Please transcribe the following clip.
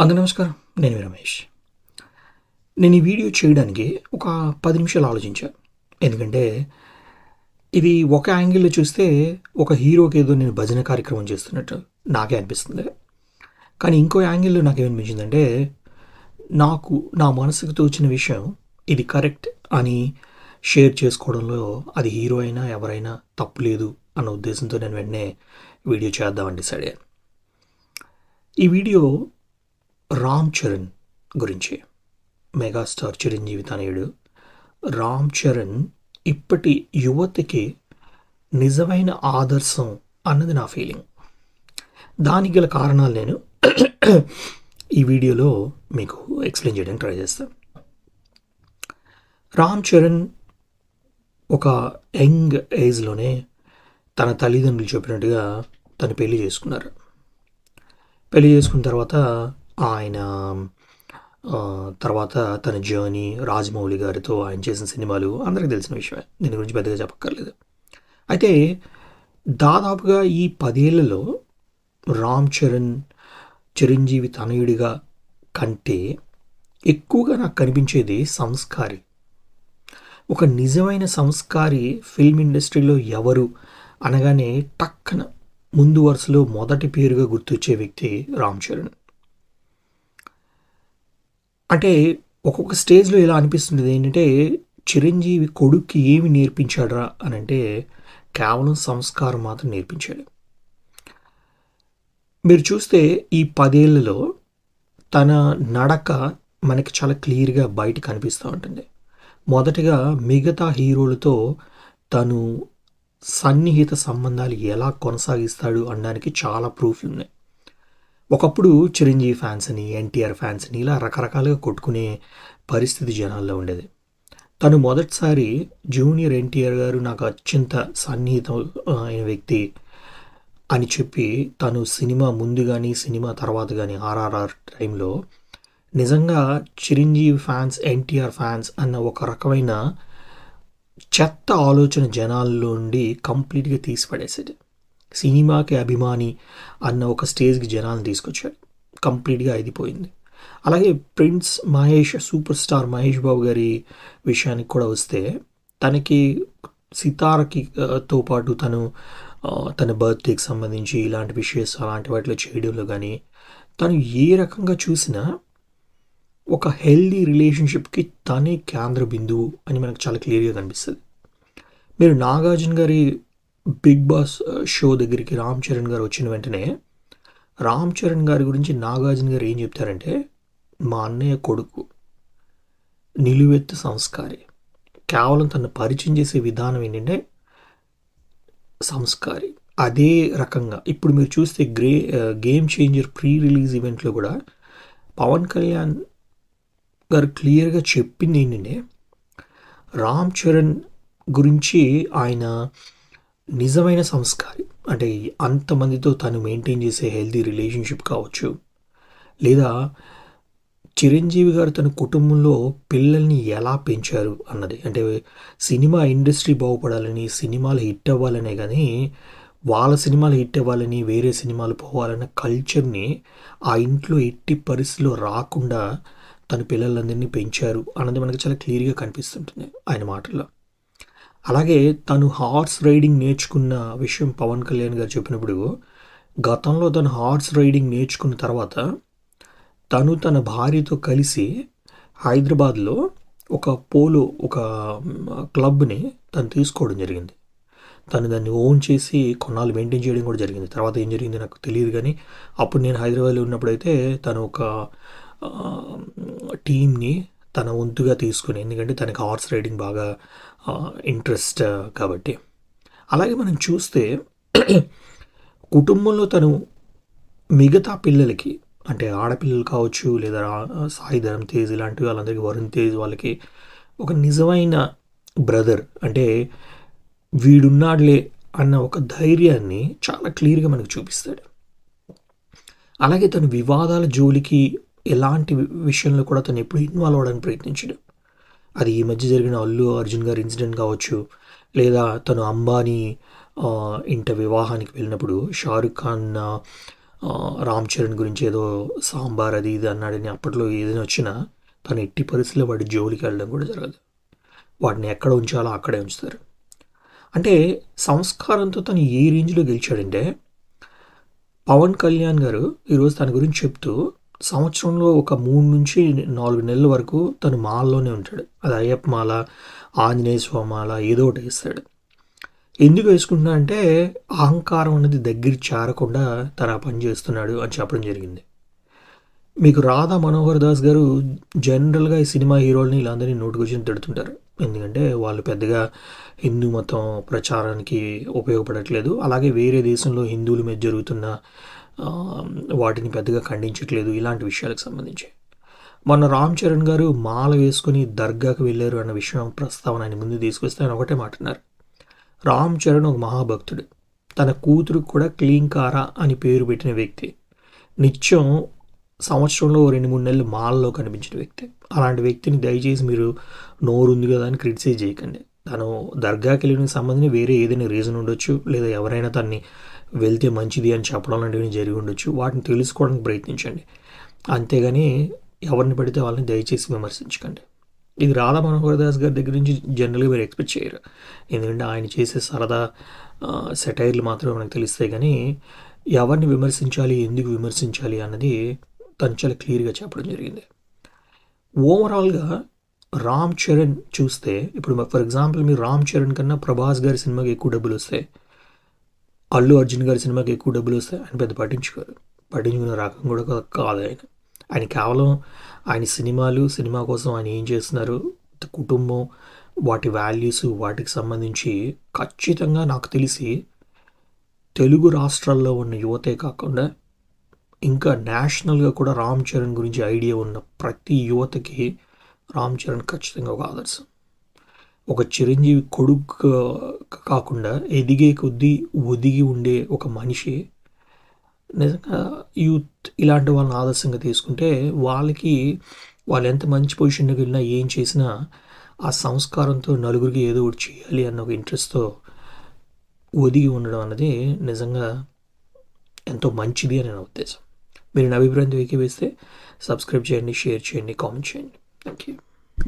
అందరూ నమస్కారం. నేను రమేష్. నేను ఈ వీడియో చేయడానికి ఒక పది నిమిషాలు ఆలోచించాను ఎందుకంటే ఇది ఒక యాంగిల్లో చూస్తే ఒక హీరోకి ఏదో నేను భజన కార్యక్రమం చేస్తున్నట్టు నాకే అనిపిస్తుంది. కానీ ఇంకో యాంగిల్లో నాకేమనిపించిందంటే నాకు నా మనసుకు తోచిన విషయం ఇది కరెక్ట్ అని షేర్ చేసుకోవడంలో అది హీరో అయినా ఎవరైనా తప్పు లేదు అన్న ఉద్దేశంతో నేను వెంటనే వీడియో చేద్దామని డిసైడ్ అయ్యాను. ఈ వీడియో రామ్ చరణ్ గురించి. మెగాస్టార్ చిరంజీవి తనయుడు రామ్ చరణ్ ఇప్పటి యువతకి నిజమైన ఆదర్శం అన్నది నా ఫీలింగ్. దానికి గల కారణాలు నేను ఈ వీడియోలో మీకు ఎక్స్ప్లెయిన్ చేయడానికి ట్రై చేస్తాను రామ్ చరణ్ ఒక యంగ్ ఏజ్లోనే తన తల్లిదండ్రులు చెప్పినట్టుగా తను పెళ్ళి చేసుకున్నారు. పెళ్ళి చేసుకున్న తర్వాత ఆయన తర్వాత తన జర్నీ రాజమౌళి గారితో ఆయన చేసిన సినిమాలు అందరికీ తెలిసిన విషయమే. దీని గురించి పెద్దగా చెప్పక్కర్లేదు. అయితే దాదాపుగా ఈ పదేళ్ళలో రామ్ చరణ్ చిరంజీవి తనయుడిగా కంటే ఎక్కువగా నాకు కనిపించేది సంస్కారి. ఒక నిజమైన సంస్కారి ఫిల్మ్ ఇండస్ట్రీలో ఎవరు అనగానే టక్కన ముందు వరుసలో మొదటి పేరుగా గుర్తొచ్చే వ్యక్తి రామ్ చరణ్. అంటే ఒక్కొక్క స్టేజ్లో ఇలా అనిపిస్తుంది ఏంటంటే చిరంజీవి కొడుక్కి ఏమి నేర్పించాడరా అని అంటే కేవలం సంస్కారం మాత్రం నేర్పించాడు. మీరు చూస్తే ఈ పదేళ్ళలో తన నడక మనకి చాలా క్లియర్గా బయట కనిపిస్తూ ఉంటుంది. మొదటగా మిగతా హీరోలతో తను సన్నిహిత సంబంధాలు ఎలా కొనసాగిస్తాడు అనడానికి చాలా ప్రూఫ్లు ఉన్నాయి ఒకప్పుడు చిరంజీవి ఫ్యాన్స్ని ఎన్టీఆర్ ఫ్యాన్స్ని ఇలా రకరకాలుగా కొట్టుకునే పరిస్థితి జనాల్లో ఉండేది. తను మొదటిసారి జూనియర్ ఎన్టీఆర్ గారు నాకు అత్యంత సన్నిహితం అయిన వ్యక్తి అని చెప్పి తను సినిమా ముందు కానీ సినిమా తర్వాత కానీ ఆర్ఆర్ఆర్ టైంలో నిజంగా చిరంజీవి ఫ్యాన్స్ ఎన్టీఆర్ ఫ్యాన్స్ అన్న ఒక రకమైన చెత్త ఆలోచన జనాల్లో నుండి కంప్లీట్గా తీసిపడేసేది. సినిమాకి అభిమాని అన్న ఒక స్టేజ్కి జనాలను తీసుకొచ్చాడు. కంప్లీట్గా అయిపోయింది అలాగే prince Mahesh super star Mahesh Babu గారి విషయానికి కూడా వస్తే తనకి సితారకి తో పాటు తను తన బర్త్డేకి సంబంధించి ఇలాంటి విషయస్ అలాంటి వాటిలో చేయడంలో కానీ తను ఏ రకంగా చూసినా ఒక హెల్దీ రిలేషన్షిప్కి తనే కేంద్ర బిందువు అని మనకు చాలా క్లియర్గా కనిపిస్తుంది. మీరు నాగార్జున గారి బిగ్ బాస్ షో దగ్గరికి రామ్ చరణ్ గారు వచ్చిన వెంటనే రామ్ చరణ్ గారి గురించి నాగార్జున గారు ఏం చెప్తారంటే మా అన్నయ్య కొడుకు నిలువెత్తు సంస్కారి. కేవలం తను పరిచయం చేసే విధానం ఏంటంటే సంస్కారి. అదే రకంగా ఇప్పుడు మీరు చూస్తే గ్రే గేమ్ చేంజర్ ప్రీ రిలీజ్ ఈవెంట్లో కూడా పవన్ కళ్యాణ్ గారు క్లియర్గా చెప్పింది ఏంటంటే రామ్ చరణ్ గురించి ఆయన నిజమైన సంస్కారి అంటే అంతమందితో తను మెయింటైన్ చేసే హెల్తీ రిలేషన్షిప్ కావచ్చు. లేదా చిరంజీవి గారు తన కుటుంబంలో పిల్లల్ని ఎలా పెంచారు అన్నది. అంటే సినిమా ఇండస్ట్రీ బాగుపడాలని సినిమాలు హిట్ అవ్వాలనే కానీ వాళ్ళ సినిమాలు హిట్ అవ్వాలని వేరే సినిమాలు పోవాలన్న కల్చర్ని ఆ ఇంట్లో ఎట్టి పరిస్థితిలో రాకుండా తన పిల్లలందరినీ పెంచారు అన్నది మనకు చాలా క్లియర్గా కనిపిస్తుంటుంది ఆయన మాటల్లో. అలాగే తను హార్స్ రైడింగ్ నేర్చుకున్న విషయం పవన్ కళ్యాణ్ గారు చెప్పినప్పుడు గతంలో తను హార్స్ రైడింగ్ నేర్చుకున్న తర్వాత తను తన భార్యతో కలిసి హైదరాబాద్లో ఒక పోలో ఒక క్లబ్ని తను తీసుకోవడం జరిగింది. తను దాన్ని ఓన్ చేసి కొన్నాళ్ళు మెయింటైన్ చేయడం కూడా జరిగింది. తర్వాత ఏం జరిగింది నాకు తెలియదు కానీ అప్పుడు నేను హైదరాబాద్లో ఉన్నప్పుడైతే తను ఒక టీమ్ని టీంని తన వంతుగా తీసుకుని ఎందుకంటే తనకి హార్స్ రైడింగ్ బాగా ఇంట్రెస్ట్ కాబట్టి. అలాగే మనం చూస్తే కుటుంబంలో తను మిగతా పిల్లలకి అంటే ఆడపిల్లలు కావచ్చు లేదా రా- సాయి తేజ్ ఇలాంటి వాళ్ళందరికీ వరుణ్ తేజ్ వాళ్ళకి ఒక నిజమైన బ్రదర్ అంటే వీడున్నాడులే అన్న ఒక ధైర్యాన్ని చాలా క్లియర్గా మనకు చూపిస్తాడు. అలాగే తను వివాదాల జోలికి ఎలాంటి విషయంలో కూడా తను ఎప్పుడు ఇన్వాల్వ్ అవ్వడానికి ప్రయత్నించాడు. అది ఈ మధ్య జరిగిన అల్లు అర్జున్ గారి ఇన్సిడెంట్ కావచ్చు లేదా తను అంబానీ ఇంట వివాహానికి వెళ్ళినప్పుడు షారుఖ్ ఖాన్ రామ్ చరణ్ గురించి ఏదో సాంబార్ అది ఇది అన్నాడని అప్పట్లో ఏదైనా వచ్చినా తను ఎట్టి పరిస్థితుల్లో వాడి జోలికి వెళ్ళడం కూడా జరగదు. వాటిని ఎక్కడ ఉంచాలో అక్కడే ఉంచుతారు. అంటే సంస్కారంతో తను ఏ రేంజ్లో గెలిచాడంటే పవన్ కళ్యాణ్ గారు ఈరోజు తన గురించి చెప్తూ సంవత్సరంలో ఒక మూడు నుంచి నాలుగు నెలల వరకు తను మాలలోనే ఉంటాడు. అది అయ్యప్ప మాల ఆంజనేయ స్వామి మాల ఏదో ఒకటి వేస్తాడు. ఎందుకు వేసుకుంటున్నా అంటే అహంకారం అనేది దగ్గర చేరకుండా తన పని చేస్తున్నాడు అని చెప్పడం జరిగింది. మీకు రాధా మనోహర్ దాస్ గారు జనరల్గా ఈ సినిమా హీరోల్ని వీళ్ళందరినీ అందరినీ నోటుకొచ్చి తిడుతుంటారు. ఎందుకంటే వాళ్ళు పెద్దగా హిందూ మతం ప్రచారానికి ఉపయోగపడట్లేదు. అలాగే వేరే దేశంలో హిందువుల మీద జరుగుతున్న వాటిని పెద్దగా ఖండించట్లేదు ఇలాంటి విషయాలకు సంబంధించి. మొన్న రామ్ చరణ్ గారు మాల వేసుకుని దర్గాకు వెళ్ళారు అన్న విషయం ప్రస్తావన ఆయన ముందు తీసుకొస్తే ఆయన ఒకటే మాటన్నారు రామ్ చరణ్ ఒక మహాభక్తుడు. తన కూతురు కూడా క్లీంకారా అని పేరు పెట్టిన వ్యక్తి. నిత్యం సంవత్సరంలో ఓ రెండు మూడు నెలలు మాల్లో కనిపించిన వ్యక్తి. అలాంటి వ్యక్తిని దయచేసి మీరు నోరు ఉంది కదా అని క్రిటిసైజ్ చేయకండి. తను దర్గాకి వెళ్ళడానికి సంబంధించి వేరే ఏదైనా రీజన్ ఉండొచ్చు లేదా ఎవరైనా తన్ని వెళ్తే మంచిది అని చెప్పడం లాంటివి జరిగి ఉండొచ్చు. వాటిని తెలుసుకోవడానికి ప్రయత్నించండి. అంతేగాని ఎవరిని పడితే వాళ్ళని దయచేసి విమర్శించకండి. ఇది రాధా మనోహర్ దాస్ గారి దగ్గర నుంచి జనరల్గా మీరు ఎక్స్పెక్ట్ చేయరు. ఎందుకంటే ఆయన చేసే సరదా సెటైర్లు మాత్రమే మనకు తెలిస్తే కానీ ఎవరిని విమర్శించాలి ఎందుకు విమర్శించాలి అన్నది తను చాలా క్లియర్గా చెప్పడం జరిగింది. ఓవరాల్గా రామ్ చరణ్ చూస్తే ఇప్పుడు ఫర్ ఎగ్జాంపుల్ మీరు రామ్ చరణ్ కన్నా ప్రభాస్ గారి సినిమాకి ఎక్కువ డబ్బులు వస్తాయి అల్లు అర్జున్ గారి సినిమాకి ఎక్కువ డబ్బులు వస్తాయి ఆయన పెద్ద పట్టించుకోరు. పట్టించుకునే రకం కూడా కాదు ఆయన. ఆయన కేవలం ఆయన సినిమాలు సినిమా కోసం ఆయన ఏం చేస్తున్నారు? కుటుంబం వాటి వాల్యూస్ వాటికి సంబంధించి ఖచ్చితంగా నాకు తెలిసి తెలుగు రాష్ట్రాల్లో ఉన్న యువతే కాకుండా ఇంకా నేషనల్గా కూడా రామ్ చరణ్ గురించి ఐడియా ఉన్న ప్రతి యువతకి రామ్ చరణ్ ఖచ్చితంగా ఒక ఆదర్శం. ఒక చిరంజీవి కొడుకు కాకుండా ఎదిగే కొద్దీ ఒదిగి ఉండే ఒక మనిషి నిజంగా యూత్ ఇలాంటి వాళ్ళని ఆదర్శంగా తీసుకుంటే వాళ్ళకి వాళ్ళు ఎంత మంచి పొజిషన్కి వెళ్ళినా ఏం చేసినా ఆ సంస్కారంతో నలుగురికి ఏదో ఒకటి చేయాలి అన్న ఒక ఇంట్రెస్ట్తో ఒదిగి ఉండడం అన్నది నిజంగా ఎంతో మంచిది అని నా ఉద్దేశం. మీరు నా అభిప్రాయం వేస్తే సబ్స్క్రైబ్ చేయండి షేర్ చేయండి కామెంట్ చేయండి. Thank you.